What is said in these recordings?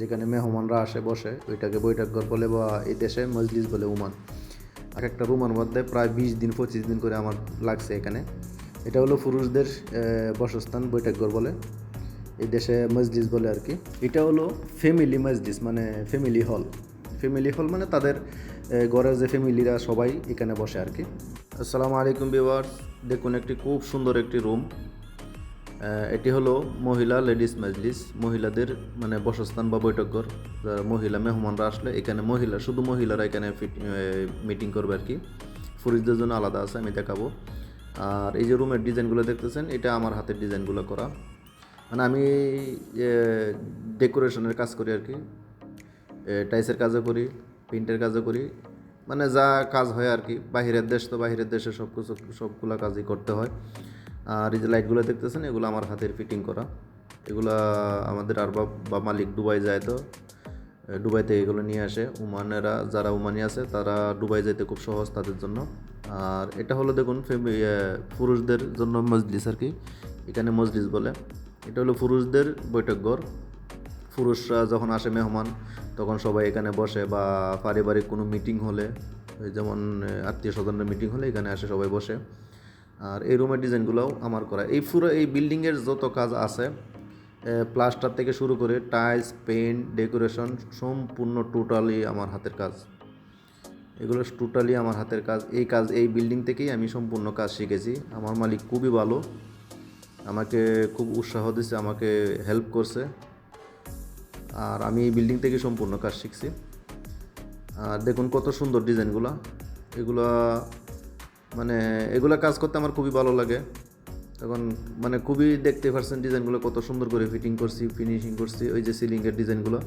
যেখানে মেহমানরা আসে, বসে, ওইটাকে বৈঠকঘর বলে বা এই দেশে মজলিস বলে উমান। এক একটা রুমার মধ্যে প্রায় বিশ দিন, পঁচিশ দিন করে আমার লাগছে এখানে। এটা হলো পুরুষদের বাসস্থান বৈঠকঘর বলে, এই দেশে মজলিস বলে আর কি। এটা হলো ফ্যামিলি মজলিস মানে ফ্যামিলি হল ফ্যামিলি হল মানে তাদের ঘরের যে ফ্যামিলিরা সবাই এখানে বসে আর কি। আসসালামু আলাইকুম বিওয়ার্স দেখুন একটি খুব সুন্দর একটি রুম এটি হলো মহিলা লেডিস মজলিস, মহিলাদের মানে বসস্থান বা বৈঠকঘর। যারা মহিলা মেহমানরা আসলে এখানে মহিলা, শুধু মহিলারা এখানে মিটিং করবে আর কি। পুরুষদের জন্য আলাদা আছে, আমি দেখাবো। আর এই যে রুমের ডিজাইনগুলো দেখতেছেন, এটা আমার হাতের ডিজাইনগুলো করা। মানে আমি ডেকোরেশনের কাজ করি আর কি। টাইসের কাজও করি প্রিন্টের কাজও করি। মানে যা কাজ হয় আর কি, বাহিরের দেশ তো বাহিরের দেশে সব কিছু সবগুলো কাজই করতে হয়। আর এই যে লাইটগুলো দেখতেছেন এগুলো আমার হাতের ফিটিং করা। এগুলা আমাদের আরবাব বা মালিক দুবাই যায় তো এ, দুবাই থেকে এগুলো নিয়ে আসে। উমানেরা যারা উমানি আছে তারা দুবাই যেতে খুব সহজ তাদের জন্য। আর এটা হলো দেখুন পুরুষদের জন্য মজলিস আর কি। এখানে মজলিস বলে। এটা হলো পুরুষদের বৈঠকঘর পুরুষরা যখন আসে মেহমান তখন সবাই এখানে বসে বা পারিবারিক কোনো মিটিং হলে যেমন আত্মীয় স্বজনদের মিটিং হলে এখানে আসে সবাই বসে। আর এই রুমের ডিজাইনগুলোও আমার করা। এই পুরো এই বিল্ডিংয়ের যত কাজ আছে প্লাস্টার থেকে শুরু করে টাইলস পেন্ট ডেকোরেশন সম্পূর্ণ টোটালি আমার হাতের কাজ। এগুলো টোটালি আমার হাতের কাজ। এই কাজ, এই বিল্ডিং থেকেই আমি সম্পূর্ণ কাজ শিখেছি। আমার মালিক খুবই ভালো। আমাকে খুব উৎসাহ দিছে, আমাকে হেল্প করছে। আর আমি এই বিল্ডিং থেকে সম্পূর্ণ কাজ শিখছি। আর দেখুন কত সুন্দর ডিজাইনগুলো। এগুলা মানে এগুলা কাজ করতে আমার খুবই ভালো লাগে। তখন মানে খুবই দেখতে পারছেন ডিজাইনগুলো কত সুন্দর করে ফিটিং করছি ফিনিশিং করছি, ওই যে সিলিংয়ের ডিজাইনগুলো।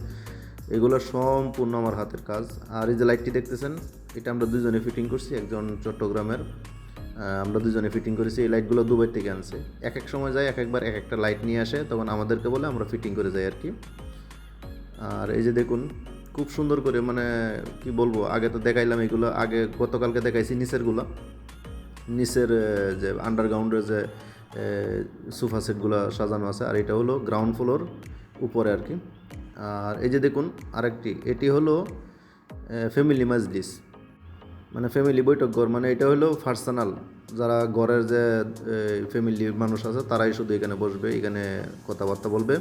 এগুলো সম্পূর্ণ আমার হাতের কাজ। আর এই যে লাইটটি দেখতেছেন, এটা আমরা দুজনে ফিটিং করছি, একজন চট্টগ্রামের। আমরা দুজনে ফিটিং করেছি, এই লাইটগুলো দুবাই থেকে আনছে। এক এক সময় যায় এক একবার এক একটা লাইট নিয়ে আসে, তখন আমাদেরকে বলে আমরা ফিটিং করে যাই আর কি। আর এই যে দেখুন, খুব সুন্দর করে মানে কি বলব, আগে তো দেখাইলাম এগুলো, আগে গতকালকে দেখাইছি নিচেরগুলো। নিচের যে আন্ডারগ্রাউন্ডের যে সোফা সেটগুলো সাজানো আছে, আর এটা হলো গ্রাউন্ড ফ্লোর উপরে আর কি। আর এই যে দেখুন, আরেকটি, এটি হলো ফ্যামিলি মাজলিস মানে ফ্যামিলি বৈঠক ঘর মানে এটা হলো পার্সোনাল যারা ঘরের যে ফ্যামিলি মানুষ আছে, তারাই শুধু এখানে বসবে, এখানে কথাবার্তা বলবে।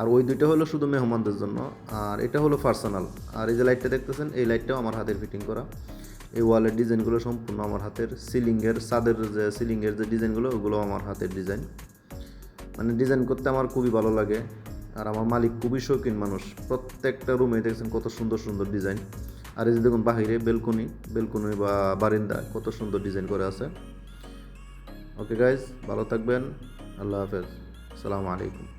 আর ওই দুইটা হলো শুধু মেহমানদের জন্য। আর এটা হলো পার্সোনাল আর এই যে লাইটটা দেখতেছেন, এই লাইটটাও আমার হাতের ফিটিং করা। এই ওয়ালের ডিজাইনগুলো সম্পূর্ণ আমার হাতের। সিলিংয়ের, ছাদের যে সিলিংয়ের যে ডিজাইনগুলো, ওগুলো আমার হাতের ডিজাইন। মানে ডিজাইন করতে আমার খুবই ভালো লাগে। আর আমার মালিক খুবই শৌখিন মানুষ। প্রত্যেকটা রুমে দেখছেন কত সুন্দর সুন্দর ডিজাইন। আর এই যে দেখুন বাহিরে বেলকনি বেলকনি বা বারিন্দা কত সুন্দর ডিজাইন করে আছে। ওকে গাইজ ভালো থাকবেন। আল্লাহ হাফেজ। আসসালামু আলাইকুম।